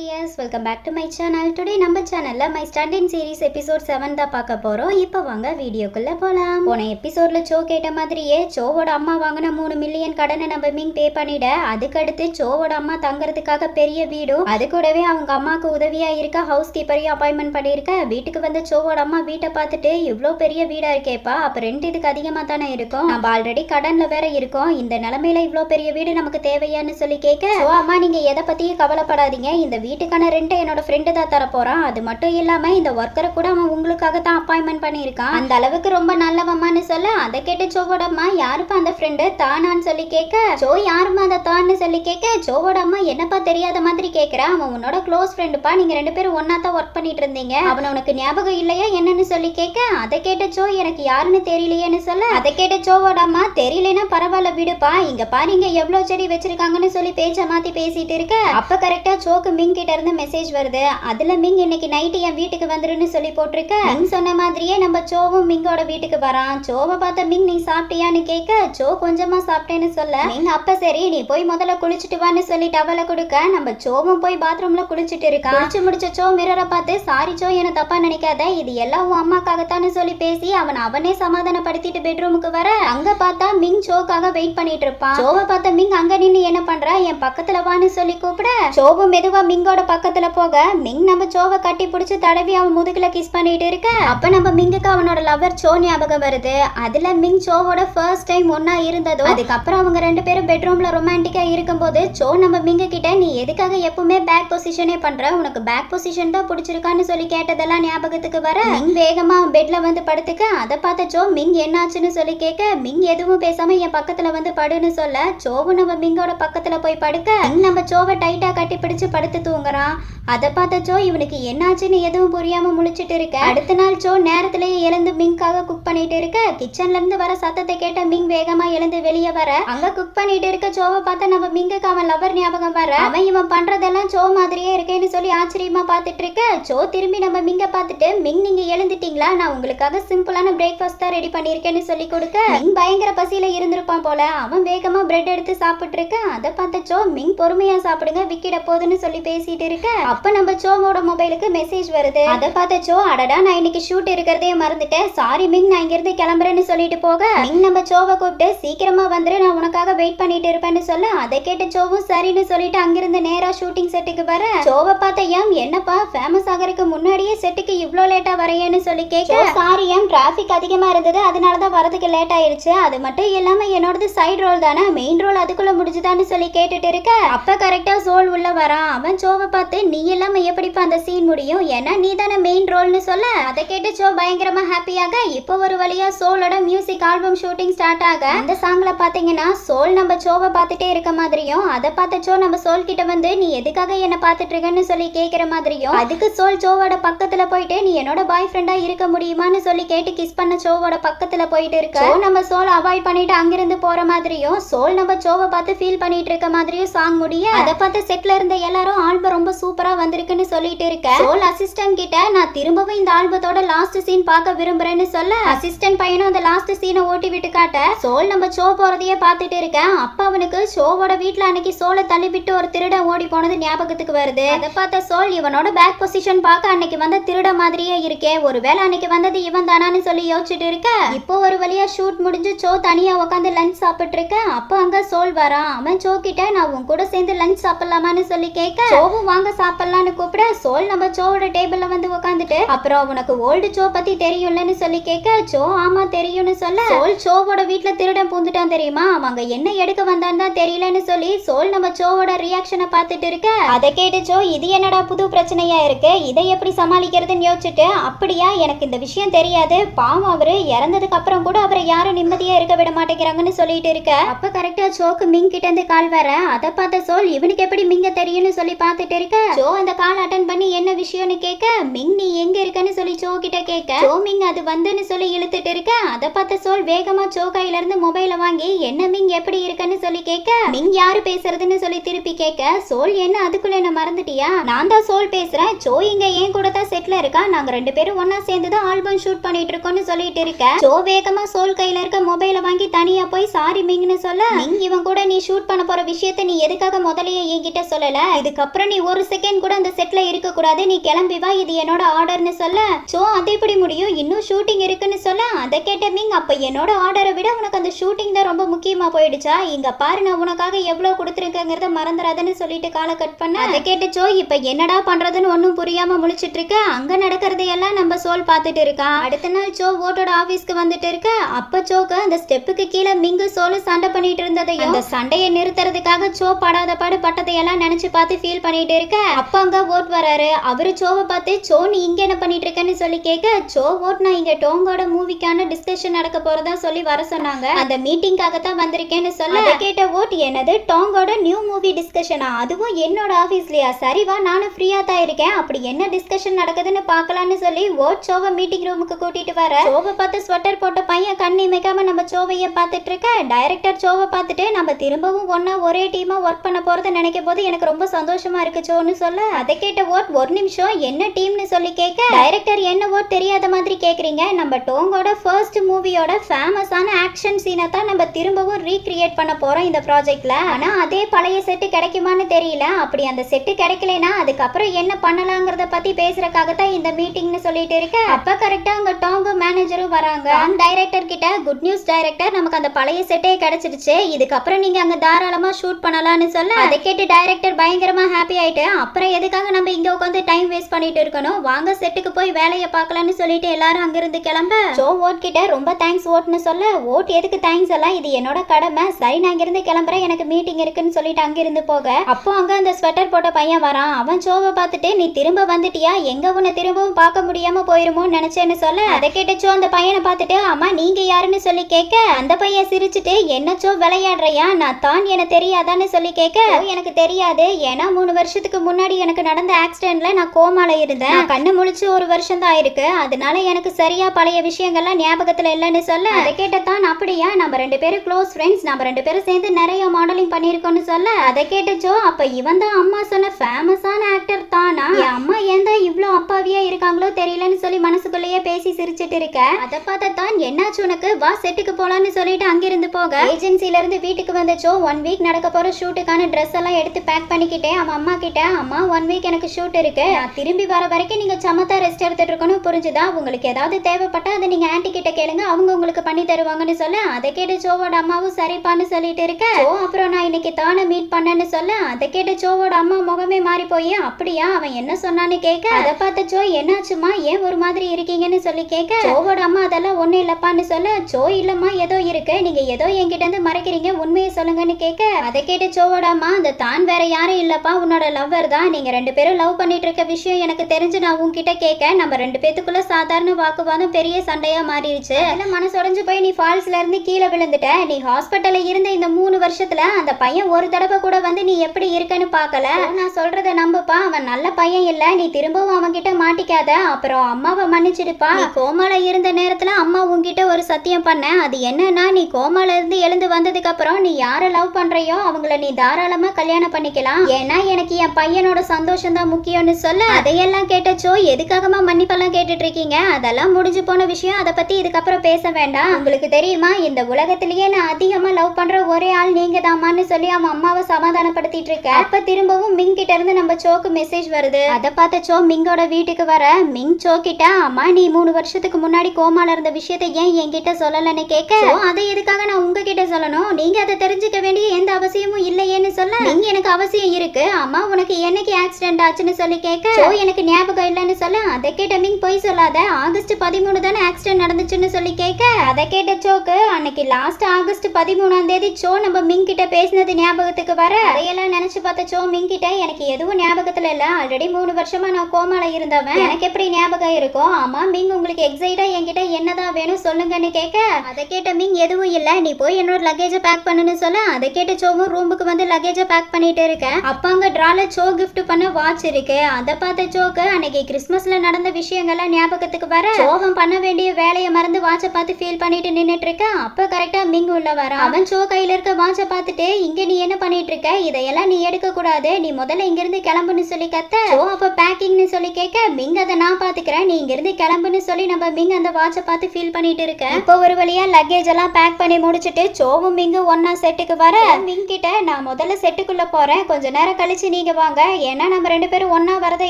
Dears welcome back to my channel today நம்ம சேனலில் my standing series episode seven தான் பார்க்க போகிறோம் இப்போ வாங்க வீடியோக்குள்ளே போகலாம் போன எபிசோடில் சோ கேட்ட மாதிரியே சோவோட அம்மா வாங்கின மூணு மில்லியன் கடனை நம்ம மீன் பே பண்ணிட அதுக்கடுத்து சோவோட அம்மா தங்குறதுக்காக பெரிய வீடும் அது கூடவே அவங்க அம்மாவுக்கு உதவியாக இருக்க ஹவுஸ் கீப்பரையும் அப்பாயின்மெண்ட் பண்ணியிருக்க வீட்டுக்கு வந்த சோவோட அம்மா வீட்டை பார்த்துட்டு இவ்வளோ பெரிய வீடாக இருக்கேப்பா அப்போ ரெண்ட் இதுக்கு அதிகமாக தானே இருக்கும்? நம்ம ஆல்ரெடி கடனில் வேற இருக்கோம். இந்த நிலமையில இவ்வளோ பெரிய வீடு நமக்கு தேவையான்னு சொல்லி கேட்க "ஓ, அம்மா நீங்கள் எதை பற்றியும் கவலைப்படாதீங்க. இந்த வீட்டுக்கான ரெண்டை என்னோட ஃப்ரெண்டு தான் தரப்போறான். அது மட்டும் இல்லாமல் இந்த ஒர்க்கரை கூட அவன் உங்களுக்காக தான் அப்பாயின்மெண்ட் பண்ணியிருக்கான். அந்த அளவுக்கு ரொம்ப நல்லவம்மான்னு சொல்ல அதை கேட்டு சோவோட அம்மா யாருப்பா அந்த ஃப்ரெண்டு தானான்னு சொல்லி கேட்க சோ யாரும்மா அந்த தான்னு சொல்லி கேட்க ஜோவோட அம்மா என்னப்பா தெரியாத மாதிரி கேட்குறா? அவன் உன்னோட க்ளோஸ் ஃப்ரெண்டுப்பா நீங்கள் ரெண்டு பேரும் ஒன்றா தான் ஒர்க் பண்ணிட்டு இருந்தீங்க அவன் உனக்கு ஞாபகம் இல்லையா என்னன்னு சொல்லி கேட்க அதை கேட்ட சோ எனக்கு யாருன்னு தெரியலையேன்னு சொல்ல அதை கேட்ட ஜோவோட அம்மா தெரியலனா பரவாயில்ல விடுப்பா இங்க பாருங்க எவ்வளவு செடி வச்சிருக்காங்கன்னு சொல்லி பேச்ச மாத்தி பேசிட்டு இருக்க. அப்ப கரெக்டா சோக்கு மிங் கிட்ட இருந்து மெசேஜ் வருது. அதுல மிங் இன்னைக்கு நைட்டு என் வீட்டுக்கு வந்துருன்னு சொல்லி போட்டிருக்க. மிங் சொன்ன மாதிரியே நம்ம சோவும் மிங்கோட வீட்டுக்கு வரான். சோவை பார்த்த மிங் நீ சாப்பிட்டியான்னு கேட்க சோ கொஞ்சமா சாப்பிட்டேன்னு சொல்ல. மிங் அப்ப சரி நீ போய் முதல்ல குளிச்சுட்டு வான்னு சொல்லி டவலை கொடுக்க. நம்ம சோவும் போய் பாத்ரூம்ல குளிச்சுட்டு இருக்கான். குளிச்சு முடிச்ச சோ மிரரை பார்த்து சாரி சோ என தப்பா நினைக்காத. இது எல்லாம் உன் அம்மாக்காகத்தான்னு சொல்லி பேசி அவன் அவனே சமாதானப்படுத்திட்டு பெட்ரூமுக்கு வர. அங்க பார்த்தா மிங் சோக்காக வெயிட் பண்ணிட்டு இருப்பான். சோவை பார்த்த மிங் அங்க நின்னு என்ன பண்றா? என் பக்கத்துல வான்னு சொல்லி கூப்பிட. சோவும் மெதுவா மிங்கோட பக்கத்துல போக மிங் நம்ம சோவை கட்டி பிடிச்சி தடவி அவன் முதுகுல கிஸ் பண்ணிட்டு இருக்க. அப்ப நம்ம மிங்குக்கு அவனோட லவர் சோ ஞாபகம் வருது. அதுல மிங் சோவோட ஃபர்ஸ்ட் டைம் ஒன்னா இருந்ததும் அதுக்கப்புறம் அவங்க ரெண்டு பேரும் பெட்ரூம்ல ரொமான்டிக்கா இருக்கும்போது சோ நம்ம மிங்கு கிட்ட நீ எதுக்காக எப்பவுமே பேக் பொசிஷனே பண்ற? உனக்கு பேக் பொசிஷன் தான் பிடிச்சிருக்கான்னு சொல்லி கேட்டதெல்லாம் ஞாபகத்துக்கு வர? மிங் வேகமா பெட்ல வந்து படுத்துக்க அதை பார்த்த சோ மிங் என்னாச்சுன்னு சொல்லி கேட்க மிங் எதுவும் பேசாம என் பக்கத்துல வந்து படுன்னு சொல்ல சோவும் நம்ம மிங்கோட பக்கத்துல போய் படுக்க மிங் நம்ம சோவை டைட்டா கட்டி பிடிச்சு படுத்து தூங்குறான். அதை பார்த்த சோ இவனுக்கு என்னாச்சுன்னு எதுவும் புரியாம முழிச்சிட்டு இருக்க. அடுத்த நாள் சோ நேரத்திலேயே எழுந்து மிங்காக குக் பண்ணிட்டு இருக்க. கிச்சன்ல இருந்து வர சத்தத்தை கேட்ட மிங் வேகமா எழுந்து வெளியே வர. அங்க குக் பண்ணிட்டு இருக்க சோவை பார்த்தா நம்ம மிங்குக்கு அவன் லவர் ஞாபகம் வர. அவன் இவன் பண்றதெல்லாம் சோ மாதிரியே இருக்கேன்னு சொல்லி ஆச்சரியமா பார்த்துட்டு இருக்க. சோ திரும்பி நம்ம மிங்க பார்த்துட்டு மிங் நீங்க எழுந்துட்டீங்களா? நான் உங்களுக்காக சிம்பிளான பிரேக்ஃபாஸ்ட் தான் ரெடி பண்ணியிருக்கேன்னு சொல்லி கொடுக்க. மிங் பயங்கர பசியில இருந்திருப்பான் போல. அவன் வேகமா பிரெட் எடுத்து சாப்பிட்டு இருக்க. அதை பார்த்த சோ மிங் பொறுமையா சாப்பிடுங்க. விக்கிட போகுதுன்னு சொல்லி பேசிட்டு இருக்க? அப்ப நம்ம சோவோட மொபைலுக்கு மெசேஜ் வருது. அதை பார்த்த சோ அடடா நான் இன்னைக்கு ஷூட் இருக்கிறதே மறந்துட்டேன் சாரி மிங் நான் இங்க இருந்து கிளம்புறேன்னு சொல்லிட்டு போக. மிங் நம்ம சோவை கூப்பிட்டு சீக்கிரமா வந்துரு நான் உனக்காக வெயிட் பண்ணிட்டு இருப்பேன்னு சொல்ல அதை கேட்ட சோவும் சரின்னு சொல்லிட்டு அங்கிருந்து நேரா ஷூட்டிங் செட்டுக்கு வர. சோவை பார்த்த ஏம் என்னப்பா ஃபேமஸ் ஆகறதுக்கு முன்னாடியே செட்டுக்கு இவ்ளோ லேட்டா வரையேன்னு சொல்லி கேட்க. சாரி ஏம் டிராஃபிக் அதிகமா இருந்தது அதனால தான் வரதுக்கு லேட் ஆயிருச்சு. அது மட்டும் இல்லாம என்னோடது சைடு ரோல் தானே மெயின் ரோல் அதுக்குள்ள முடிஞ்சுதான்னு சொல்லி கேட்டுட்டு இருக்க. அப்ப கரெக்டா சோல் உள்ள வரான். அவன் ஷோவை பார்த்து நீ இல்லாம எப்படிப்பா அந்த சீன் முடியும்? ஏன்னா நீ தானே மெயின் ரோல்னு சொல்ல? அதை கேட்டு ஷோ பயங்கரமா ஹாப்பியாக இப்போ ஒரு வழியா சோலோட மியூசிக் ஆல்பம் ஷூட்டிங் ஸ்டார்ட் ஆக அந்த சாங்ல பாத்தீங்கன்னா சோல் நம்ம ஷோவை பார்த்துட்டே இருக்க மாதிரியும் அதை பார்த்த சோ நம்ம சோல் கிட்ட வந்து நீ எதுக்காக என்ன பார்த்துட்டு இருக்கன்னு சொல்லி கேட்கிற மாதிரியும் அதுக்கு சோல் ஷோவோட பக்கத்துல போயிட்டு நீ என்னோட பாய் ஃப்ரெண்டா இருக்க முடியுமான்னு சொல்லி கேட்டு கிஸ் பண்ண ஷோவோட பக்கத்துல போயிட்டு இருக்க. நம்ம சோல் அவாய்ட் பண்ணிட்டு அங்கிருந்து போற மாதிரியும் சோல் நம்ம ஷோவை பார்த்து ஃபீல் பண்ணிட்டு இருக்க மாதிரியும் சாங் முடிய அதை பார்த்து செட்ல இருந்த எல்லாரும் ஆல்பம் ரொம்ப சூப்பரா வந்திருக்குன்னு சொல்லிட்டு இருக்க. சோல் அசிஸ்டன்ட் கிட்ட நான் திரும்பவும் இந்த ஆல்பத்தோட லாஸ்ட் சீன் பார்க்க விரும்புறேன்னு சொல்ல அசிஸ்டன்ட் பையனும் அந்த லாஸ்ட் சீனை ஓட்டி விட்டு காட்ட சோல் நம்ம ஷோ போறதையே பார்த்துட்டு இருக்கேன் அப்ப அவனுக்கு ஷோவோட வீட்டுல அன்னைக்கு சோலை தள்ளிவிட்டு ஒரு திருடன் ஓடி போனது ஞாபகத்துக்கு வருது. அதை பார்த்த சோல் இவனோட பேக் பொசிஷன் பார்க்க அன்னைக்கு வந்த திருட மாதிரியே இருக்கே. ஒருவேளை அன்னைக்கு வந்தது இவன் தானான்னு சொல்லி யோசிச்சுட்டு இருக்க. இப்போ ஒரு வழியா ஷூட் முடிஞ்சு சோ தனியா உட்காந்து லஞ்ச் சாப்பிட்டு இருக்க. அப்போ அங்க சோல் வரான் அவன் சோ கிட்ட நான் உன் கூட சேர்ந்து லஞ்ச் சாப்பிடலாமான்னு சொல்லி கேட்க சோவும் வாங்க சாப்பிடலாம்னு கூப்பிட சோல் நம்ம சோவோட டேபிள்ல வந்து உட்காந்துட்டு அப்புறம் உனக்கு ஓல்டு சோ பத்தி தெரியும்லன்னு சொல்லி கேட்க சோ ஆமா தெரியும்னு சொல்ல. சோல் சோவோட வீட்டில் திருடன் பூந்துட்டான் தெரியுமா? அவங்க என்ன எடுக்க வந்தான்னு தான் தெரியலன்னு சொல்லி சோல் நம்ம சோவோட ரியாக்ஷனை பார்த்துட்டு இருக்க. அதை கேட்டு சோ இது என்னடா புது பிரச்சனையா இருக்கு? இதை எப்படி சமாளிக்கிறதுன்னு யோசிச்சுட்டு அப்படியா எனக்கு இந்த விஷயம் தெரியாது. பாவம் அவரு இறந்ததுக்கு அப்புறம் கூட அவரை யாரும் நிம்மதியா இருக்க விட மாட்டேங்கிறாங்கன்னு சொல்லிட்டு இருக்க. அப்ப கரெக்டா சோக்கு மிங் கிட்ட இருந்து கால் வர. அதை பார்த்த சோல் இவனுக்கு எப்படி மிங்க தெரியும்னு சொல்லி பார்த்துட்டு இருக்க? ஜோ அந்த கால் அட்டன் பண்ணி என்ன விஷயம்னு கேட்க மிங் நீ எங்க இருக்கன்னு சொல்லி ஜோ கிட்ட கேட்க ஜோ மிங் அது வந்துன்னு சொல்லி இழுத்துட்டு இருக்க. அதை பார்த்த சோல் வேகமா சோ கையில இருந்து மொபைலை வாங்கி என்ன மிங் எப்படி இருக்கன்னு சொல்லி கேட்க மிங் யாரு பேசுறதுன்னு சொல்லி திருப்பி கேட்க சோல் என்ன அதுக்குள்ள என்ன மறந்துட்டியா? நான் தான் சோல் பேசுறேன். ஜோ இங்க ஏன் கூட தான் செட்ல இருக்கா? நாங்க ரெண்டு பேரும் ஒன்னா சேர்ந்து தான் ஆல்பம் ஷூட் பண்ணிட்டு இருக்கோம்னு சொல்லிட்டு இருக்க. ஜோ வேகமா சோல் கையில இருக்க மொபைலை வாங்கி தனியா போய் சாரி மிங்னு சொல்ல. மிங் இவன் கூட நீ ஷூட் பண்ண போற விஷயத்தை நீ எதுக்காக முதல்லயே என்கிட்ட சொல்லல? இதுக்கப்புறம் அதுக்கப்புறம் நீ ஒரு செகண்ட் கூட அந்த செட்ல இருக்க கூடாது நீ கிளம்பி வா இது என்னோட ஆர்டர்னு சொல்ல. சோ அது எப்படி முடியும்? இன்னும் ஷூட்டிங் இருக்குன்னு சொல்ல. அதை கேட்ட மீங் அப்ப என்னோட ஆர்டரை விட உனக்கு அந்த ஷூட்டிங் தான் ரொம்ப முக்கியமா போயிடுச்சா? இங்க பாரு நான் உனக்காக எவ்வளவு கொடுத்துருக்கேங்கிறத மறந்துடாதன்னு சொல்லிட்டு காலை கட் பண்ண. அதை கேட்டு சோ இப்ப என்னடா பண்றதுன்னு ஒன்றும் புரியாம முழிச்சிட்டு இருக்க அங்க நடக்கிறதையெல்லாம் நம்ம சோல் பார்த்துட்டு இருக்கா? அடுத்த நாள் சோ ஓட்டோட ஆபீஸ்க்கு வந்துட்டு இருக்க. அப்ப சோக்கு அந்த ஸ்டெப்புக்கு கீழே மிங்கு சோலு சண்டை பண்ணிட்டு இருந்ததையும் அந்த சண்டையை நிறுத்துறதுக்காக சோ படாத பாடு பட்டதையெல்லாம் நினைச்சு பார்த்து ஃபீல் பண்ணிட்டு இருக்க? அப்ப அங்க ஓட் வராரு. அவரு சோவை பார்த்து சோ நீ இங்க என்ன பண்ணிட்டு இருக்கேன்னு சொல்லி கேட்க சோ ஓட் நான் இங்க டோங்கோட மூவிக்கான டிஸ்கஷன் நடக்க போறதா சொல்லி வர சொன்னாங்க. அந்த மீட்டிங்காக தான் வந்திருக்கேன்னு சொல்ல கேட்ட ஓட் என்னது? டோங்கோட நியூ மூவி டிஸ்கஷனா அதுவும் என்னோட ஆபீஸ்லயா சரி வா நானும் ஃப்ரீயா தான் இருக்கேன். அப்படி என்ன டிஸ்கஷன் நடக்குதுன்னு பார்க்கலாம்னு சொல்லி ஓட் சோவை மீட்டிங் ரூமுக்கு கூட்டிட்டு வர. சோவை பார்த்து ஸ்வெட்டர் போட்ட பையன் கண் இமைக்காம நம்ம சோவைய பார்த்துட்டு இருக்க. டைரக்டர் சோவை பார்த்துட்டு நம்ம திரும்பவும் ஒண்ணா ஒரே டீமா ஒர்க் பண்ண போறத நினைக்கும் போது எனக்கு ரொம்ப சந்தோஷமா இருக்கு சோன்னு சொல்ல அதை கேட்ட ஓட் ஒரு நிமிஷம் என்ன டீம்னு சொல்லி கேட்க? டைரக்டர் என்ன ஓட் தெரியாத மாதிரி கேக்குறீங்க? நம்ம டோங்கோட ஃபர்ஸ்ட் மூவியோட ஃபேமஸான ஆக்ஷன் சீனை தான் நம்ம திரும்பவும் ரீக்ரியேட் பண்ண போறோம் இந்த ப்ராஜெக்ட்ல ஆனா அதே பழைய செட்டு கிடைக்குமான்னு தெரியல. அப்படி அந்த செட்டு கிடைக்கலனா அதுக்கப்புறம் என்ன பண்ணலாங்கிறத பத்தி பேசுறதுக்காக தான் இந்த மீட்டிங்னு சொல்லிட்டு இருக்க. அப்ப கரெக்டா அங்க டாங்கோ மேனேஜரும் வராங்க. அந்த டைரக்டர் கிட்ட குட் நியூஸ் டைரக்டர் நமக்கு அந்த பழைய செட்டே கிடைச்சிடுச்சு இதுக்கப்புறம் நீங்க அங்க தாராளமா ஷூட் பண்ணலாம்னு சொல்ல. அதை கேட்டு டைரக்டர் பயங்கரமா ஹாப்பி ஆயிட்டு அப்புறம் எதுக்காக நம்ம இங்க உட்காந்து டைம் வேஸ்ட் பண்ணிட்டு இருக்கணும்? வாங்க செட்டுக்கு போய் வேலையை பார்க்கலாம்னு சொல்லிட்டு எல்லாரும் அங்கிருந்து கிளம்ப. ஜோ ஓட் கிட்ட ரொம்ப தேங்க்ஸ் ஓட்னு சொல்ல. ஓட் எதுக்கு தேங்க்ஸ் எல்லாம்? இது என்னோட கடமை. சரி நான் இங்கிருந்து கிளம்புறேன். எனக்கு மீட்டிங் இருக்குன்னு சொல்லிட்டு அங்கிருந்து போக. அப்போ அங்க அந்த ஸ்வெட்டர் போட்ட பையன் வரான். அவன் சோவை பார்த்துட்டு நீ திரும்ப வந்துட்டியா? எங்க உன்னை திரும்பவும் பார்க்க முடியாம போயிருமோன்னு நினைச்சேன்னு சொல்ல. அதை கேட்ட அந்த பையனை பார்த்துட்டு அம்மா நீங்க யாருன்னு சொல்லி கேட்க. அந்த பையன் சிரிச்சுட்டு என்ன சோ விளையாடுறியா? நான் தான் எனக்கு தெரியாதான்னு சொல்லி கேட்க. எனக்கு தெரியாது. ஏன்னா மூணு வருஷத்துக்கு முன்னாடி எனக்கு நடந்த ஆக்சிடென்ட்ல நான் கோமால இருந்தேன். நான் கண்ணு முழிச்சு ஒரு வருஷம் தான் இருக்கு. அதனால எனக்கு சரியா பழைய விஷயங்கள்லாம் ஞாபகத்துல இல்லைன்னு சொல்ல அதை கேட்டதான் அப்படியா? நம்ம ரெண்டு பேரும் க்ளோஸ் ஃப்ரெண்ட்ஸ் நம்ம ரெண்டு பேரும் சேர்ந்து நிறைய மாடலிங் பண்ணியிருக்கோம்னு சொல்ல அதை கேட்டச்சோ? அப்ப இவன் தான் அம்மா சொன்ன ஃபேமஸான ஆக்டர் தானா? என் அம்மா ஏன் தான் இவ்வளோ அப்பாவியா இருக்காங்களோ தெரியலன்னு சொல்லி மனசுக்குள்ளேயே பேசி சிரிச்சிட்டு இருக்க? அதை பார்த்தா தான் என்னாச்சு உனக்கு? வா செட்டுக்கு போலான்னு சொல்லிட்டு அங்கிருந்து போக. ஏஜென்சில இருந்து வீட்டுக்கு வந்தச்சோ ஒன் வீக் நடக்க போற ஷூட்டுக்கான ட்ரெஸ் எல்லாம் எடுத்து பேக் பண்ணிக்கிட்டேன். அவன் அம்மா கிட்ட அம்மா ஒன் வீக் எனக்கு ஷூட் இருக்கு. நான் திரும்பி வர வரைக்கும் நீங்க சமத்தா ரெஸ்ட் எடுத்துட்டு இருக்கணும். புரிஞ்சுதா? உங்களுக்கு ஏதாவது தேவைப்பட்டா அதை நீங்க ஆன்ட்டி கிட்ட கேளுங்க. அவங்க உங்களுக்கு பண்ணி தருவாங்கன்னு சொல்ல அதை கேட்டு ஜோவோட அம்மாவும் சரிப்பான்னு சொல்லிட்டு இருக்க. ஓ அப்புறம் நான் இன்னைக்கு தானே மீட் பண்ணேன்னு சொல்ல அதை கேட்டு ஜோவோட அம்மா முகமே மாறி போய் அப்படியா? அவன் என்ன சொன்னான்னு கேட்க அதை பார்த்த ஜோ என்னாச்சுமா ஏன் ஒரு மாதிரி இருக்கீங்கன்னு சொல்லி கேட்க ஜோவோட அம்மா அதெல்லாம் ஒண்ணும் இல்லப்பான்னு சொல்ல ஜோ இல்லம்மா ஏதோ இருக்கு. நீங்க ஏதோ என்கிட்ட இருந்து மறைக்கிறீங்க. உண்மையை சொல்லுங்கன்னு கேட்க அதை கேட்டு ஜோவோட அம்மா அந்த தான் வேற யாரும் இல்லப்பா. உன்னோட லவ்வர் தான். நீங்கள் ரெண்டு பேரும் லவ் பண்ணிட்டு இருக்க விஷயம் எனக்கு தெரிஞ்சு நான் உங்ககிட்ட கேட்க நம்ம ரெண்டு பேத்துக்குள்ள சாதாரண வாக்குவாதம் பெரிய சண்டையா மாறிடுச்சு. அதில் மனசுடைஞ்சு போய் நீ ஃபால்ஸ்ல இருந்து கீழே விழுந்துட்ட. நீ ஹாஸ்பிட்டல்ல இருந்த இந்த மூணு வருஷத்துல அந்த பையன் ஒரு தடவை கூட வந்து நீ எப்படி இருக்கன்னு பார்க்கல. நான் சொல்றத நம்புப்பா. அவன் நல்ல பையன் இல்ல. நீ திரும்பவும் அவன் கிட்ட மாட்டிக்காத. அப்புறம் அம்மாவை மன்னிச்சிடுப்பா. நீ கோமால இருந்த நேரத்துல அம்மா உங்ககிட்ட ஒரு சத்தியம் பண்ண. அது என்னன்னா நீ கோமால இருந்து எழுந்து வந்ததுக்கு அப்புறம் நீ யாரை லவ் பண்றையோ அவங்கள நீ தாராளமா கல்யாணம் பண்ணிக்கலாம். ஏன்னா எனக்கு என் பையனோட சந்தோஷம் தான் முக்கியம்னு சொல்ல அதையெல்லாம் கேட்டச்சோ எதுக்காகமா மன்னிப்பெல்லாம் கேட்டுட்டு இருக்கீங்க அதெல்லாம் முடிஞ்சு போன விஷயம் அதை பத்தி இதுக்கப்புறம் பேச வேண்டாம். உங்களுக்கு தெரியுமா இந்த உலகத்திலேயே நான் அதிகமா லவ் பண்ற ஒரே ஆள் நீங்க தாமான்னு சொல்லி அவன் அம்மாவை சமாதானப்படுத்திட்டு இருக்க அப்ப திரும்பவும் மிங் கிட்ட இருந்து நம்ம சோக்கு மெசேஜ் வருது. அதை பார்த்த சோ மிங்கோட வீட்டுக்கு வர மிங் சோக்கிட்ட அம்மா நீ மூணு வருஷத்துக்கு முன்னாடி கோமால இருந்த விஷயத்தை ஏன் என்கிட்ட சொல்லலன்னு கேட்க? அதை எதுக்காக நான் உங்ககிட்ட சொல்லணும்? நீங்க அதை தெரிஞ்சுக்க வேண்டிய எந்த அவசியமும் இல்லையேன்னு சொல்ல. நீங்க எனக்கு அவசியம் இருக்கு. அம்மா உனக்கு என்னைக்கு ஆக்சிடென்ட் ஆச்சுன்னு சொல்லி கேட்க ஓ எனக்கு ஞாபகம் இல்லைன்னு சொல்ல. அதை கேட்ட மிங் பொய் சொல்லாத. ஆகஸ்ட் பதிமூணு தானே ஆக்சிடென்ட் நடந்துச்சுன்னு சொல்லி கேட்க அதை கேட்ட சோக்கு அன்னைக்கு லாஸ்ட் ஆகஸ்ட் பதிமூணாம் தேதி சோ நம்ம மிங் கிட்ட பேசினது ஞாபகத்துக்கு வர. அதையெல்லாம் நினைச்சு பார்த்த சோ மிங் கிட்ட எனக்கு எதுவும் ஞாபகத்துல இல்ல. ஆல்ரெடி மூணு வருஷமா நான் கோமால இருந்தவன். எனக்கு எப்படி ஞாபகம் இருக்கும் ஆமா மிங் உங்களுக்கு எக்ஸைட்டா என்கிட்ட என்னதான் வேணும் சொல்லுங்கன்னு கேட்க அதை கேட்ட மிங் எதுவும் இல்ல. நீ போய் என்னோட லக்கேஜை பேக் பண்ணுன்னு சொல்ல. அதை கேட்ட சோவும் ரூமுக்கு வந்து லக்கேஜை பேக் பண்ணிட்டு இருக்க. அப்பாங்க ட்ரால சோ கிஃப்ட் பண்ண வாட்ச் இருக்கு. அதை பார்த்த சோக்கு அன்னைக்கு கிறிஸ்மஸ்ல நடந்த விஷயங்கள்லாம் ஞாபகத்துக்கு வர சோவன் பண்ண வேண்டிய வேலையை மறந்து வாட்சை பார்த்து ஃபீல் பண்ணிட்டு நின்றுட்டு இருக்க அப்ப கரெக்டா மிங் உள்ள வர. அவன் சோ கையில இருக்க வாட்சை பார்த்துட்டு இங்க நீ என்ன பண்ணிட்டு இருக்க? இதையெல்லாம் நீ எடுக்க கூடாது. நீ முதல்ல இங்கிருந்து கிளம்புன்னு சொல்லி கத்த. சோ அப்ப பேக்கிங்னு சொல்லி கேட்க மிங் அதை நான் பாத்துக்கிறேன் நீ இங்கிருந்து கிளம்புன்னு சொல்லி நம்ம மிங் அந்த வாட்சை பார்த்து ஃபீல் பண்ணிட்டு இருக்க. இப்போ ஒரு வழியா லக்கேஜ் எல்லாம் பேக் பண்ணி முடிச்சிட்டு சோவும் மிங்கும் ஒன்னா செட்டுக்கு வர. மிங் கிட்ட நான் முதல்ல செட்டுக்குள்ள போறேன். கொஞ்ச நேரம் கழிச்சு நீங்க வாங்க. ஏன்னா நம்ம ரெண்டு பேரும் ஒன்னா வரதை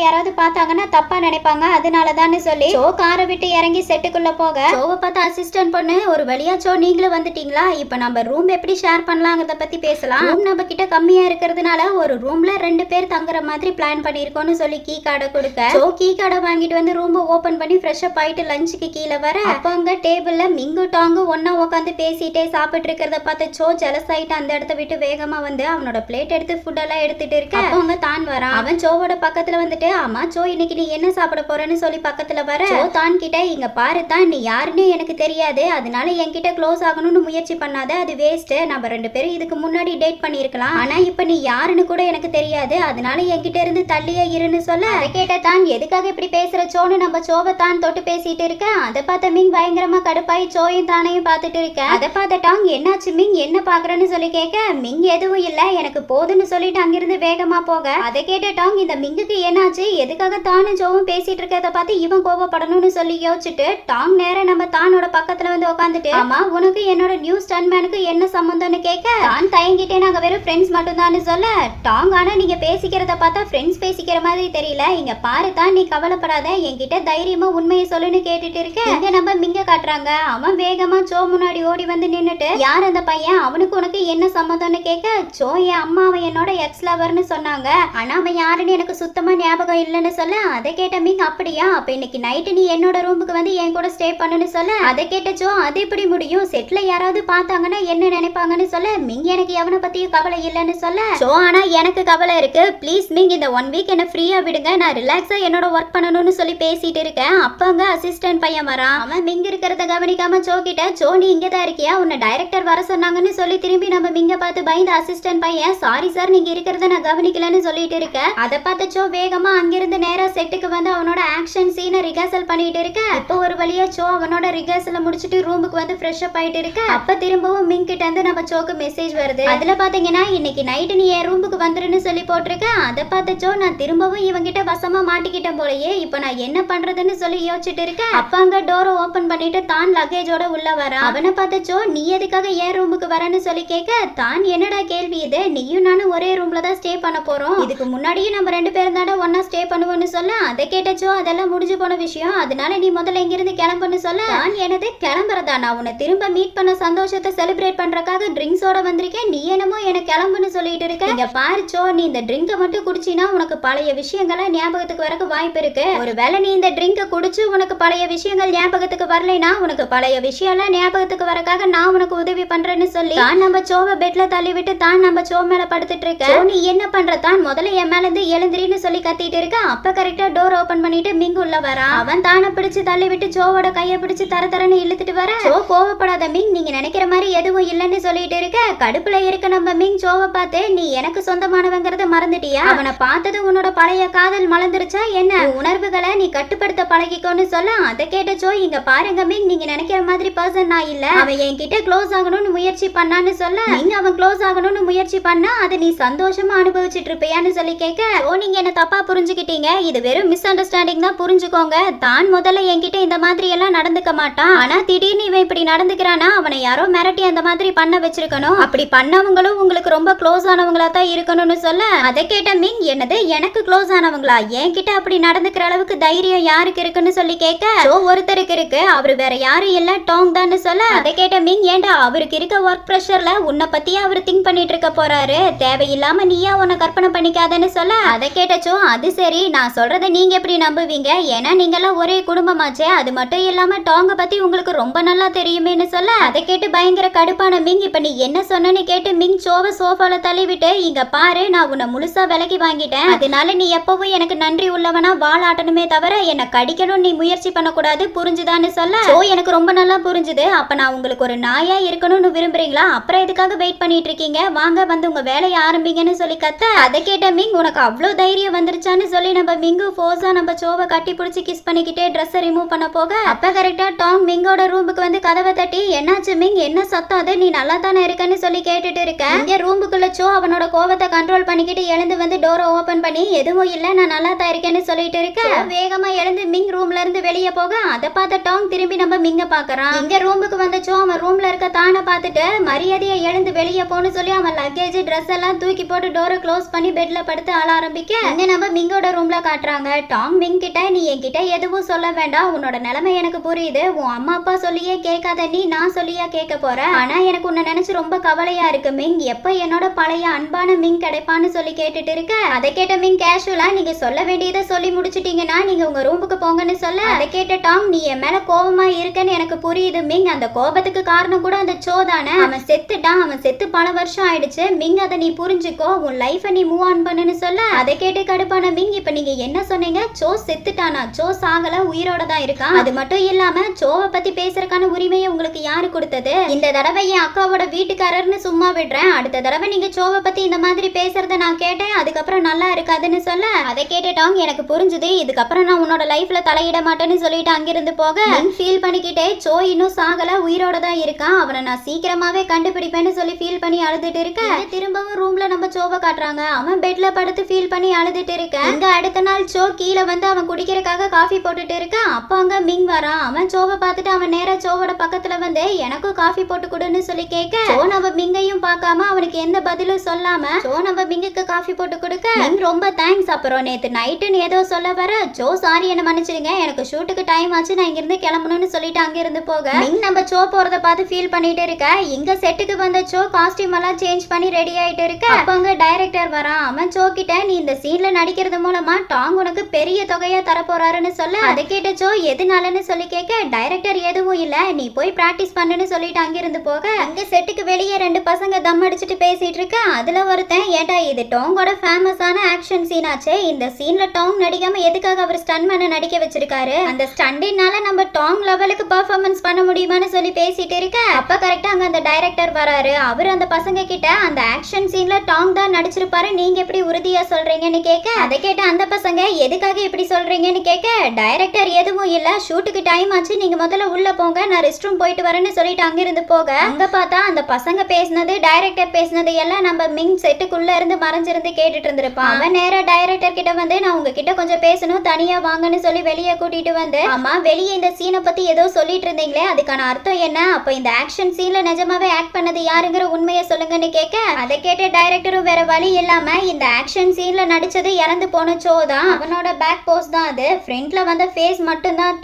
யாராவது பார்த்தாங்கன்னா தப்பா நினைப்பாங்க. அதனால தான் சொல்லி சோ காரை விட்டு இறங்கி செட்டுக்குள்ள போக சோவை பார்த்து அசிஸ்டன்ட் பொண்ணு ஒரு வழியா சோ நீங்களும் வந்துட்டீங்களா? இப்போ நம்ம ரூம் எப்படி ஷேர் பண்ணலாங்கிறத பத்தி பேசலாம். ரூம் நம்ம கிட்ட கம்மியா இருக்கிறதுனால ஒரு ரூம்ல ரெண்டு பேர் தங்குற மாதிரி பிளான் பண்ணிருக்கோம்னு சொல்லி கீ கார்டை கொடுக்க சோ கீ கார்டை வாங்கிட்டு வந்து ரூம் ஓபன் பண்ணி ஃப்ரெஷ் அப் ஆயிட்டு லஞ்சுக்கு கீழே வர அப்போ அங்கே டேபிள்ல மிங்கு டாங்கு ஒன்றா உட்காந்து பேசிட்டே சாப்பிட்டு இருக்கிறத பார்த்து சோ ஜலஸ் ஆயிட்டு அந்த இடத்த விட்டு வேகமா வந்து அவனோட பிளேட் எடுத்து ஃபுட் எல்லாம் எடுத்துட்டு இருக்க. அப்போ அங்க தான் வரான் அவன் சோவோட பக்கத்துல வந்துட்டு ஆமா சோ இன்னைக்கு நீ என்ன சாப்பிட போறேன்னு சொல்லி பக்கத்துல வர. சோ தான் கிட்ட இங்க பாரு தான் நீ யாருன்னு எனக்கு தெரியாது. அதனால என்கிட்ட க்ளோஸ் ஆகணும்னு முயற்சி பண்ணாத. அது வேஸ்ட் நம்ம ரெண்டு பேரும் இதுக்கு முன்னாடி டேட் பண்ணிருக்கலாம் ஆனா இப்ப நீ யாருன்னு கூட எனக்கு தெரியாது. அதனால என்கிட்ட இருந்து தள்ளியே இருன்னு சொல்ல. கேட்ட தான் எதுக்காக இப்படி பேசுற? சோன்னு நம்ம சோவை தான் தொட்டு பேசிட்டு இருக்க. அதை பார்த்த மிங் பயங்கரமா கடுப்பாய் சோயும் தானையும் பார்த்துட்டு இருக்க. அதை பார்த்த டாங் என்னாச்சு மிங்? என்ன பாக்குறேன்னு சொல்லி கேட்க மிங் எதுவும் இல்ல. எனக்கு போதுன்னு சொல்லிட்டு அங்கிருந்து வேகமா போக? அதை கேட்ட டாங் இந்த மிங்குக்கு என்னாச்சு? எதுக்காக தானும் ஜோவும் பேசிட்டு இருக்கிறத பார்த்து இவன் கோபப்படணும்னு சொல்லி யோசிச்சுட்டு டாங் நேரம் நம்ம தானோட பக்கத்துல வந்து உட்காந்துட்டு ஆமா உனக்கு என்னோட நியூ ஸ்டன்மேனுக்கு என்ன சம்பந்தம்னு கேட்க? தான் தயங்கிட்டே நாங்க வெறும் ஃப்ரெண்ட்ஸ் மட்டும்தான்னு சொல்ல. டாங் ஆனா நீங்க பேசிக்கிறத பார்த்தா ஃப்ரெண்ட்ஸ் பேசிக்கிற மாதிரி தெரியல. இங்க பாரு தான் நீ கவலைப்படாத. என்கிட்ட தைரியமா உண்மையை சொல்லுன்னு கேட்டுட்டு இருக்க. இங்க நம்ம மிங்க காட்டுறாங்க. அவன் வேகமா ஜோ முன்னாடி ஓடி வந்து நின்னுட்டு யார் அந்த பையன்? அவனுக்கு உனக்கு என்ன சம்மந்தம்னு கேட்க? ஜோ என் அம்மா அவன் என்னோட எக்ஸ் லவர்னு சொன்னான். சொன்னாங்க. ஆனா அவன் யாருன்னு எனக்கு சுத்தமா ஞாபகம் இல்லைன்னு சொல்ல அதை கேட்ட மீன் அப்படியா? அப்ப இன்னைக்கு நைட்டு நீ என்னோட ரூமுக்கு வந்து என் கூட ஸ்டே பண்ணுன்னு சொல்ல அதை கேட்ட அது எப்படி முடியும்? செட்ல யாராவது பார்த்தாங்கன்னா என்ன நினைப்பாங்கன்னு சொல்ல மிங் எனக்கு எவனை பத்தியும் கவலை இல்லைன்னு சொல்ல. சோ ஆனா எனக்கு கவலை இருக்கு. ப்ளீஸ் மிங் இந்த ஒன் வீக் என்ன ஃப்ரீயா விடுங்க. நான் ரிலாக்ஸா என்னோட ஒர்க் பண்ணணும்னு சொல்லி பேசிட்டு இருக்கேன். அப்பங்க அசிஸ்டன்ட் பையன் வரா அவன் மிங்க இருக்கிறத கவனிக்காம சோ கிட்ட சோ நீ இங்க தான் இருக்கியா? உன்னை டைரக்டர் வர சொன்னாங்கன்னு சொல்லி திரும்பி நம்ம மிங்க பார்த்து பயந்து அசிஸ்டன்ட் பையன் சாரி சார் நீங்க இருக்கிறத நான் பிடிக்கலன்னு சொல்லிட்டு இருக்க. அதை பார்த்த சோ வேகமா அங்கிருந்து நேரா செட்டுக்கு வந்து அவனோட ஆக்ஷன் சீனை ரிகர்சல் பண்ணிட்டு இருக்க. இப்போ ஒரு வழியா சோ அவனோட ரிகர்சலை முடிச்சிட்டு ரூமுக்கு வந்து ஃப்ரெஷ் அப் ஆயிட்டு இருக்க. அப்ப திரும்பவும் மிங் கிட்ட இருந்து நம்ம சோக்கு மெசேஜ் வருது. அதுல பாத்தீங்கன்னா இன்னைக்கு நைட்டு நீ என் ரூமுக்கு வந்துருன்னு சொல்லி போட்டிருக்க. அதை பார்த்த சோ நான் திரும்பவும் இவங்கிட்ட வசமா மாட்டிக்கிட்டேன் போலயே. இப்போ நான் என்ன பண்றதுன்னு சொல்லி யோசிச்சுட்டு இருக்கேன் அப்ப அங்க டோரை ஓபன் பண்ணிட்டு தான் லக்கேஜோட உள்ள வரான் அவனை பார்த்தச்சோ நீ எதுக்காக என் ரூமுக்கு வரன்னு சொல்லி கேட்க தான் என்னடா கேள்வி இது? நீயும் நானும் ஒரே ரூம்ல தான் ஸ்டே பண்ண போறோம். இதுக்கு முன்னாடியும் நம்ம ரெண்டு பேரும் தானே ஒன்னா ஸ்டே பண்ணுவோம்னு சொல்ல அதை கேட்டச்சோ அதெல்லாம் முடிஞ்சு போன விஷயம். அதனால நீ முதல்ல இங்கிருந்து கிளம்புன்னு சொல்ல. நான் எனது கிளம்புறதா? நான் உன்னை திரும்ப மீட் பண்ண சந்தோஷத்தை செலிப்ரேட் பண்றதுக்காக ட்ரிங்க்ஸோட வந்திருக்கேன். நீ என்னமோ எனக்கு கிளம்புன்னு சொல்லிட்டு இருக்க. இங்க பாருச்சோ நீ இந்த ட்ரிங்கை மட்டும் குடிச்சினா உனக்கு பழைய விஷயங்களை ஞாபகத்துக்கு வரக்கு வாய்ப்பு இருக்கு. ஒருவேளை நீ இந்த ட்ரிங்கை குடிச்சு உனக்கு பழைய விஷயங்கள் ஞாபகத்துக்கு வரலைனா உனக்கு பழைய விஷயம்லாம் ஞாபகத்துக்கு வரக்காக நான் உனக்கு உதவி பண்றேன்னு சொல்லி தான் நம்ம சோவை பெட்ல தள்ளி விட்டு தான் நம்ம சோ மேல படுத்துட்டு இருக்க. நீ என்ன பண்ற தான் முதல்ல என் மேல இருந்து எழுந்திரின்னு சொல்லி கத்திட்டு இருக்க? அப்ப கரெக்டா டோர் ஓபன் பண்ணிட்டு மிங்கு உள்ள வரா? அவன் தானே பிடிச்சு தள்ளி விட்டு சோவோட கைய பிடிச்சு தர தரன்னு இழுத்துட்டு வர? ஜோ கோவப்படாத மிங் நீங்க நினைக்கிற மாதிரி எதுவும் இல்லைன்னு சொல்லிட்டு இருக்க. கடுப்புல இருக்க நம்ம மிங் சோவை பார்த்து நீ எனக்கு சொந்தமானவங்கிறத மறந்துட்டியா? அவனை பார்த்தது உன்னோட பழைய காதல் மலர்ந்துருச்சா என்ன? உணர்வுகளை நீ கட்டுப்படுத்த பழகிக்கோன்னு சொல்ல அதை கேட்ட ஜோ இங்க பாருங்க மிங் நீங்க நினைக்கிற மாதிரி பர்சன் நான் இல்ல. அவன் என்கிட்ட க்ளோஸ் ஆகணும்னு முயற்சி பண்ணான்னு சொல்ல. நீங்க அவன் க்ளோஸ் ஆகணும்னு முயற்சி பண்ணா அதை நீ சந்தோஷமா அனுபவிச்சு அனுபவிச்சுட்டு இருப்பியான்னு சொல்லி கேட்க ஓ நீங்க என்ன தப்பா புரிஞ்சுக்கிட்டீங்க? இது வெறும் மிஸ் அண்டர்ஸ்டாண்டிங் தான் புரிஞ்சுக்கோங்க. தான் முதல்ல என்கிட்ட இந்த மாதிரி எல்லாம் நடந்துக்க மாட்டான். ஆனா திடீர்னு இவன் இப்படி நடந்துக்கிறானா? அவனை யாரோ மிரட்டி அந்த மாதிரி பண்ண வச்சிருக்கணும். அப்படி பண்ணவங்களும் உங்களுக்கு ரொம்ப க்ளோஸ் ஆனவங்களா தான் இருக்கணும்னு சொல்ல அதை கேட்ட மிங் என்னது எனக்கு க்ளோஸ் ஆனவங்களா? என்கிட்ட அப்படி நடந்துக்கிற அளவுக்கு தைரியம் யாருக்கு இருக்குன்னு சொல்லி கேட்க "ஓ, ஒருத்தருக்கு இருக்கு. அவரு வேற யாரும் இல்ல டாங் தான் சொல்ல அதை கேட்ட மிங் ஏண்டா அவருக்கு இருக்க ஒர்க் ப்ரெஷர்ல உன்னை பத்தியே அவர் திங்க் பண்ணிட்டு இருக்க போறாரு. தேவையில்லாம நீயா உன்னை கற்பனை பண்ணிக்காதன்னு சொல்ல? அதை கேட்டச்சும் அது சரி. நான் சொல்றதை நீங்க எப்படி நம்புவீங்க? ஏன்னா நீங்கெல்லாம் ஒரே குடும்பமாச்சே. அது மட்டும் இல்லாம டாங்க பத்தி உங்களுக்கு ரொம்ப நல்லா தெரியுமேன்னு சொல்ல? அதை கேட்டு பயங்கர கடுப்பான மிங். இப்ப நீ என்ன சொன்னேன்னு கேட்டு மிங் சோவை சோஃபால தள்ளிவிட்டு இங்க பாரு நான் உன்னை முழுசா விலக்கி வாங்கிட்டேன். அதனால நீ எப்பவும் எனக்கு நன்றி உள்ளவனா வாழாட்டணுமே தவிர என்னை கடிக்கணும் நீ முயற்சி பண்ணக்கூடாது. புரிஞ்சுதான்னு சொல்ல? ஓ எனக்கு ரொம்ப நல்லா புரிஞ்சுது. அப்ப நான் உங்களுக்கு ஒரு நாயா இருக்கணும்னு விரும்புறீங்களா? அப்புறம் எதுக்காக வெயிட் பண்ணிட்டு இருக்கீங்க? வாங்க வந்து உங்க வேலையை ஆரம்பிங்கன்னு சொல்லி கத்த. அதை கேட்ட மிங் உனக்கு அவ்வளோ தைரியம் வந்துருச்சான்னு சொல்லி நம்ம மிங்கு ஃபோர்ஸா நம்ம சோவை கட்டி பிடிச்சி கிஸ் பண்ணிக்கிட்டே ட்ரெஸ்ஸை ரிமூவ் பண்ண போக அப்ப கரெக்டா டாங் மிங்கோட ரூமுக்கு வந்து கதவை தட்டி என்னாச்சு மிங்? என்ன சத்தம் அது? நீ நல்லா தானே இருக்கன்னு சொல்லி கேட்டுட்டு இருக்க. இங்க ரூமுக்குள்ள சோ அவனோட கோவத்தை கண்ட்ரோல் பண்ணிக்கிட்டு எழுந்து வந்து டோரை ஓபன் பண்ணி எதுவும் இல்ல நான் நல்லா தான் இருக்கேன்னு சொல்லிட்டு இருக்க. So, வேகமா எழுந்து மிங் ரூம்ல இருந்து வெளியே போக அதை பார்த்த டாங் திரும்பி நம்ம மிங்க பாக்குறான் இங்க ரூமுக்கு வந்தச்சோ அவன் ரூம்ல இருக்க தானை பார்த்துட்டு மரியாதையை எழுந்து வெளியே போன்னு சொல்லி அவன் லக்கேஜ் ட்ரெஸ் எல்லாம் தூக்கி போட்டு டோரை க்ளோஸ் பண்ணி பெட்ல படுத்து ஆள ஆரம்பிக்க? இங்க நம்ம மிங்கோட ரூம்ல காட்டுறாங்க. டாங் மிங் கிட்ட நீ என்கிட்ட எதுவும் சொல்ல வேண்டாம். உன்னோட நிலைமை எனக்கு புரியுது. உன் அம்மா அப்பா சொல்லியே கேட்காத நீ நான் சொல்லியா கேட்க போறேன் ஆனா எனக்கு உன்னை நினைச்சு ரொம்ப கவலையா இருக்கு. மிங் எப்ப என்னோட பழைய அன்பான மிங் கிடைப்பான்னு சொல்லி கேட்டுட்டு இருக்க? அதை கேட்ட மிங் கேஷுவலா நீங்க சொல்ல வேண்டியதை சொல்லி முடிச்சிட்டீங்கன்னா நீங்க உங்க ரூமுக்கு போங்கன்னு சொல்ல? அதை கேட்ட டாங் நீ என் மேல கோபமா இருக்கன்னு எனக்கு புரியுது மிங். அந்த கோபத்துக்கு காரணம் கூட அந்த சோ தானே? அவன் செத்துட்டான். அவன் செத்து பல வருஷம் ஆயிடுச்சு. மிங் அதை நீ புரிஞ்சுக்கோ. உன் லைஃபை நீ மூவ் ஆன் பண்ணுன்னு சொல்ல அதை கேட்டு கடுப்பான மிங் இப்ப நீங்க என்ன சொன்னீங்க? சோ செத்துட்டானா? சோ சாகல உயிரோட தான் இருக்கான் அது மட்டும் இல்லாம சோவை பத்தி பேசுறதுக்கான உரிமையை உங்களுக்கு யாரு கொடுத்தது? இந்த தடவை என் அக்காவோட வீட்டுக்காரர்னு சும்மா விடுறேன். அடுத்த தடவை நீங்க சோவை பத்தி இந்த மாதிரி பேசுறத நான் கேட்டேன். அதுக்கப்புறம் நல்லா இருக்காதுன்னு சொல்ல அதை கேட்டுட்டாங்க எனக்கு புரிஞ்சுது. இதுக்கப்புறம் நான் உன்னோட லைஃப்ல தலையிட மாட்டேன்னு சொல்லிட்டு அங்கிருந்து போக ஃபீல் பண்ணிக்கிட்டே சோ இன்னும் சாகல உயிரோட தான் இருக்கான் அவனை நான் சீக்கிரமாவே கண்டுபிடிப்பேன்னு சொல்லி ஃபீல் பண்ணி அழுதுட்டு இருக்க. திரும்பவும் ரூம்ல நம்ம சோவை காட்டுறாங்க. அவன் பெட்ல படுத்து ஃபீல் பண்ணி அழுதுட்டு இருக்க இங்க அடுத்த நாள் சோ கீழே வந்து அவன் குடிக்கிறதுக்காக காஃபி போட்டுட்டு இருக்கான். அப்ப அங்க மிங் வரான் அவன் சோவை பார்த்துட்டு அவன் நேரா சோவோட பக்கத்துல வந்து எனக்கும் காஃபி போட்டு கொடுன்னு சொல்லி கேட்க. சோ நம்ம மிங்கையும் பார்க்காம அவனுக்கு எந்த பதிலும் சொல்லாம சோ நம்ம மிங்குக்கு காஃபி போட்டு கொடுக்க. மிங் ரொம்ப தேங்க்ஸ் அப்புறம் நேத்து நைட்டுன்னு ஏதோ சொல்ல வர சோ சாரி என்ன மன்னிச்சிடுங்க. எனக்கு ஷூட்டுக்கு டைம் ஆச்சு. நான் இங்கிருந்து கிளம்பணும்னு சொல்லிட்டு அங்கிருந்து போக. மிங் நம்ம சோ போறத பார்த்து ஃபீல் பண்ணிட்டு இருக்க. இங்க செட்டுக்கு வந்த சோ காஸ்டியூம் எல்லாம் சேஞ்ச் பண்ணி ரெடி ஆயிட்டு இருக்க. அப்ப அங்க டைரக்டர் வரான். அவன் சோ கிட்ட நீ இந்த சீன்ல நடிக்கிறது மூலமா டாங் உனக்கு பெரிய தொகையா தரப்போறாருன்னு சொல்ல. அதை கேட்ட சோ எதுனாலன்னு சொல்லி கேட்க டைரக்டர் எதுவும் இல்ல. நீ போய் பிராக்டிஸ் பண்ணுன்னு சொல்லிட்டு அங்கிருந்து போக. அங்க செட்டுக்கு வெளியே ரெண்டு பசங்க தம் அடிச்சுட்டு பேசிட்டு இருக்க. அதுல ஒருத்தன் ஏன்டா இது டாங்கோட ஃபேமஸான ஆக்ஷன் சீன் ஆச்சே. இந்த சீன்ல டாங் நடிக்காம எதுக்காக அவர் ஸ்டன் பண்ண நடிக்க வச்சிருக்காரு? அந்த ஸ்டண்டினால நம்ம டாங் லெவலுக்கு பர்ஃபார்மன்ஸ் பண்ண முடியுமான்னு சொல்லி பேசிட்டு இருக்க. அப்ப கரெக்டா அங்க அந்த டைரக்டர் வராரு. அவர் அந்த பசங்க கிட்ட அந்த ஆக்ஷன் சீன்ல டாங் தான் நடிச்சிருப்பாரு. நீங்க எப்படி உறுதியா சொல்றீங்கன்னு கேட்க அதை கேட்ட அந்த பசங்க எதுக்காக இப்படி சொல்றீங்கன்னு கேட்க டைரக்டர் எதுவும் இல்ல. ஷூட்டுக்கு டைம் ஆச்சு. நீங்க முதல்ல உள்ள போங்க. நான் ரெஸ்ட் ரூம் போயிட்டு வரேன்னு சொல்லிட்டு அங்கிருந்து போக. அங்க பார்த்தா அந்த பசங்க பேசினது டைரக்டர் பேசினது எல்லாம் நம்ம மிங் செட்டுக்குள்ள இருந்து மறைஞ்சிருந்து கேட்டுட்டு இருந்திருப்பான் அவன் நேரா டைரக்டர் கிட்ட வந்து நான் உங்ககிட்ட கொஞ்சம் பேசணும். தனியா வாங்கன்னு சொல்லி வெளியே கூட்டிட்டு வந்து. ஆமா. வெளியே இந்த சீனை பத்தி ஏதோ சொல்லிட்டு இருந்தீங்களே. அதுக்கான அர்த்தம் என்ன? அப்ப இந்த ஆக்ஷன் சீன்ல நிஜமாவே ஆக்ட் பண்ணது யாருங்கிற உண்மையை சொல்லுங்கன்னு கேட்க அதை கேட்ட டைரக்டரும் வேற வழி இல்லாம இந்த ஆக்ஷன் சீன்ல நடிச்சது இறந்து போன சோ தான். அவனோட பேக் போஸ் தான் அது. ஃப்ரண்ட்ல வந்த ஃபேஸ் மட்டும் தான்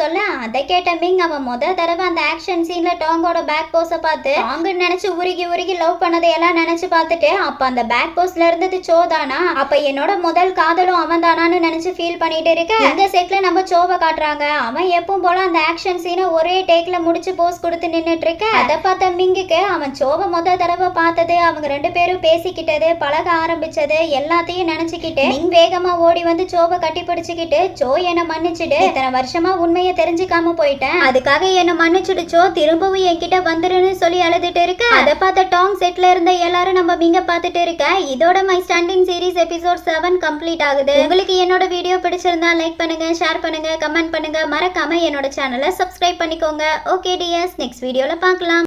சொல்ல. அதை கேட்ட மிங் அவன் முத தடவை அந்த ஆக்ஷன் சீன்ல டோங்கோட பேக் போஸ பார்த்து டாங்கு நினைச்சு உருகி உருகி லவ் பண்ணதை எல்லாம் நினைச்சு பார்த்துட்டு அப்ப அந்த பேக் போஸ்ல இருந்தது சோ தானா? அப்ப என்னோட முதல் காதலும் அவன் தானான்னு நினைச்சு ஃபீல் பண்ணிட்டு இருக்க. இந்த செட்ல நம்ம சோவை காட்டுறாங்க? அவன் எப்பவும் போல அந்த ஆக்ஷன் சீனை ஒரே டேக்ல முடிச்சு போஸ் கொடுத்து நின்னுட்டு இருக்க. அதை பார்த்த மிங்குக்கு அவன் சோவை முத தடவை பார்த்தது அவங்க ரெண்டு பேரும் பேசிக்கிட்டது பழக ஆரம்பிச்சது. எல்லாத்தையும் நினைச்சுக்கிட்டு மிங் வேகமா ஓடி வந்து சோவை கட்டி பிடிச்சுக்கிட்டு சோ என்ன மன்னிச்சிடு. இத்தனை வருஷமா உண்மையை தெரிஞ்சுக்காம போயிட்டேன். அதுக்காக என்ன மன்னிச்சுடு சோ திரும்பவும் என்கிட்ட வந்துருன்னு சொல்லி அழுதுட்டு இருக்க. அதை பார்த்த டாங் செட்ல இருந்த எல்லாரும் நம்ம மிங்க பார்த்துட்டு இருக்க. இதோட my standing series episode seven complete ஆகுது. உங்களுக்கு என்னோட வீடியோ பிடிச்சிருந்தா லைக் பண்ணுங்க ஷேர் பண்ணுங்க கமெண்ட் பண்ணுங்க. மறக்காம என்னோட சேனலை சப்ஸ்கிரைப் பண்ணிக்கோங்க. ஓகே டிஎஸ் நெக்ஸ்ட் வீடியோல பார்க்கலாம்.